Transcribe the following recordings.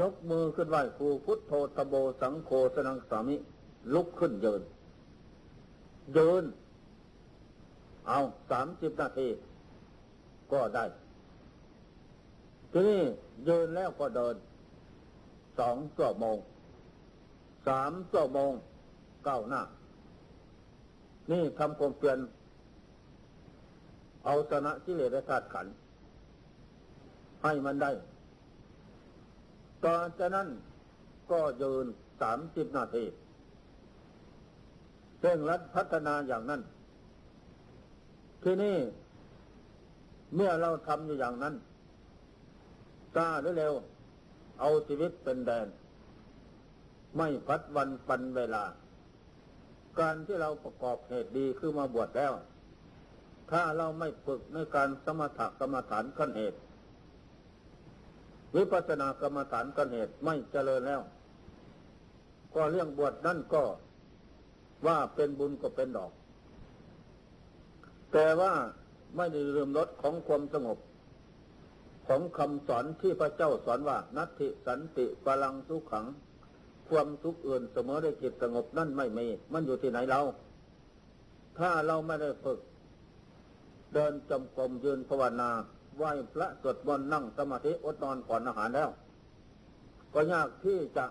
ยกมือขึ้นไหวครูพุทโธตโบสังโฆสนังสามิ ลุกขึ้นยืนยืนเอาสามสิบนาทีก็ได้ทีนี้ยืนแล้วก็เดินสองชั่วโมงสามชั่วโมงก้าวหน้า นี่ทำความเปลี่ยน เอาชนะกิเลสและธาตุขัน ให้มันได้ ตอนจากนั้นก็ยืนสามสิบนาทีเร่งรัดพัฒนาอย่างนั้น ที่นี่ เมื่อเราทำอยู่อย่างนั้นกล้าหรือเร็ว เอาชีวิตเป็นแดน ไม่พัดวันปันเวลา การที่เราประกอบเหตุดีคือมาบวชแล้ว ถ้าเราไม่ฝึกในการสมถกรรมฐานขั้นเหตุ วิปัสสนากรรมฐานขั้นเหตุไม่เจริญแล้ว ก็เรื่องบวชนั่นก็ว่าเป็นบุญก็เป็นดอก แต่ว่าไม่ได้ลืมลดของความสงบ ของคำสอนที่พระเจ้าสอนว่า นัตถิสันติพลังสุขขัง ความทุกข์อื่นเสมอได้จิตสงบนั่นไม่มี มันอยู่ที่ไหนเรา ถ้าเราไม่ได้ฝึก เดินจมกรมยืนภาวนา ไหว้พระสวดมนต์นั่งสมาธิอดนอนก่อนอาหารแล้ว ก็ยากที่จะ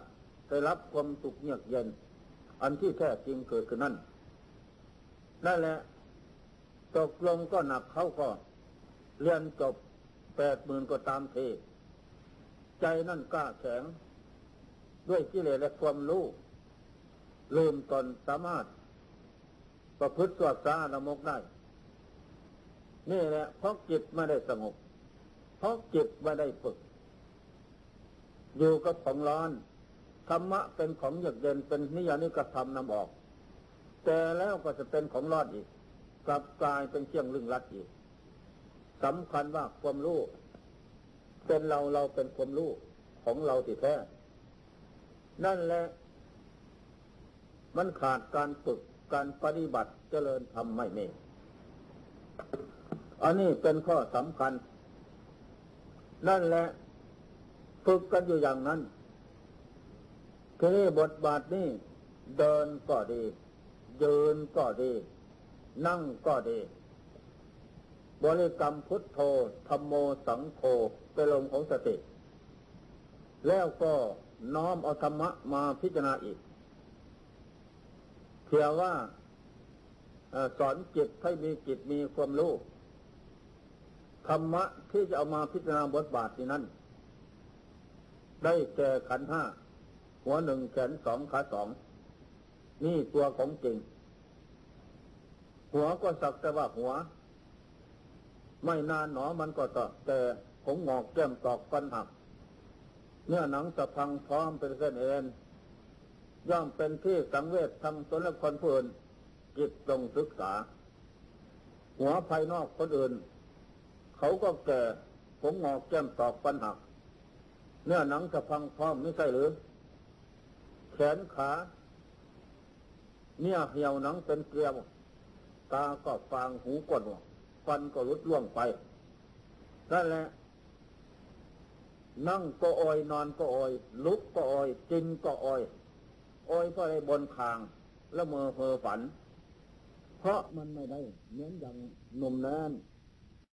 ได้รับความสุขเยือกเย็น อันที่แท้จริงเกิดขึ้นนั่นนั่นแหละตกลงก็หนักเขาก็เรียนจบแปดหมื่นก็ตามเท ใจนั่นกล้าแข็ง ด้วยกิเลสและความรู้ลืมตนสามารถประพฤติสวดสาละมกได้ นี่แหละเพราะจิตไม่ได้สงบ เพราะจิตไม่ได้ฝึก อยู่กับของร้อนธรรมะเป็นของเยือกเย็นเป็นนิยานิกระทำนำออก แต่แล้วก็จะเป็นของรอนอีก กลับกลายเป็นเครื่องลึงลัดอีกสำคัญว่าความรู้ เป็นเราเราเป็นความรู้ของเราติแท้ นั่นแหละ มันขาดการฝึกการปฏิบัติเจริญธรรมไม่เมี อันนี้เป็นข้อสำคัญ นั่นแหละฝึกกันอยู่อย่างนั้นทีนี้บทบาทนี้เดินก็ดียืนก็ดี นั่งก็ดี บริกรรมพุทโธธรรมโมสังโฆเป็นลมของสติ แล้วก็น้อมเอาธรรมะมาพิจารณาอีกเพียงว่าสอนจิตให้มีจิตมีความรู้ รรมะที่จะเอามาพิจารณาบทบาทที่นั้น ได้แก่ขันห้าหัวหนึ่งแขนสองขาสอง นี่ตัวของจริง หัวก็สักแต่ว่าหัว ไม่นานหนอมันก็ต่อแต่ผมงอกแก้มตอกฟันหัก เนื้อหนังสะพังพร้อมเป็นเส้นเอ็นย่อมเป็นที่สังเวชทำตนและคนผู้อื่นจิตตรงศึกษา หัวภายนอกคนอื่น เขาก็แก่ ผมงอกแก้มตอกฟันหัก เนื้อหนังสะพังพร้อมไม่ใช่หรือ แขนขา เนี่ยเหี่ยวหนังเป็นเกลียว ตาก็ฟางหูก็หนวฟันก็รุดล่วงไป นั่นแหละ นั่งก็อ่อยนอนก็อ่อย ลุกก็อ่อยกินก็อ่อยอ่อยก็ได้บนคาง แล้วเมื่อเพอฝัน เพราะมันไม่ได้เหมือนอย่างหนุ่มแน่น